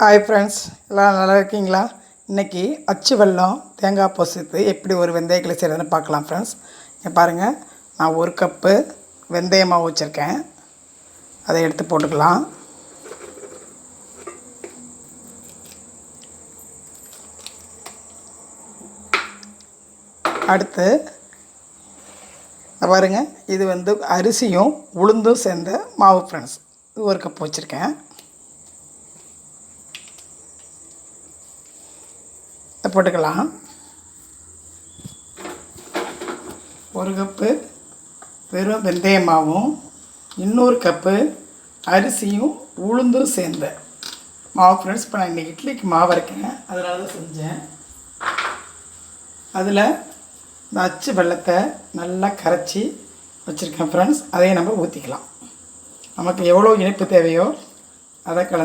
Hi friends எல்லாம் நல்லா இருக்கீங்களா? இன்றைக்கி அச்சு வெல்லம் தேங்காய் பொசித்து எப்படி ஒரு வெந்தயக்களை செய்கிறதுன்னு பார்க்கலாம் ஃப்ரெண்ட்ஸ் இங்கே பாருங்கள் நான் ஒரு கப்பு வெந்தய மாவு வச்சுருக்கேன். அதை எடுத்து போட்டுக்கலாம். அடுத்து பாருங்கள் பாருங்க இது வந்து அரிசியும் உளுந்தும் சேர்ந்த மாவு ஃப்ரெண்ட்ஸ் இது ஒரு கப் வச்சுருக்கேன். போட்டுக்கலாம். ஒரு கப்பு வெறும் வெந்தய மாவும் இன்னொரு கப்பு அரிசியும் உளுந்தும் சேர்ந்த மாவு ஃப்ரெண்ட்ஸ் இப்போ நான் இன்றைக்கி இட்லிக்கு மாவு அரைக்கேன் அதனால தான் செஞ்சேன். அதில் இந்த அச்சு வெள்ளத்தை நல்லா கரைச்சி வச்சுருக்கேன் ஃப்ரெண்ட்ஸ் அதையும் நம்ம ஊற்றிக்கலாம் நமக்கு எவ்வளோ இனிப்பு தேவையோ அதை கலந்து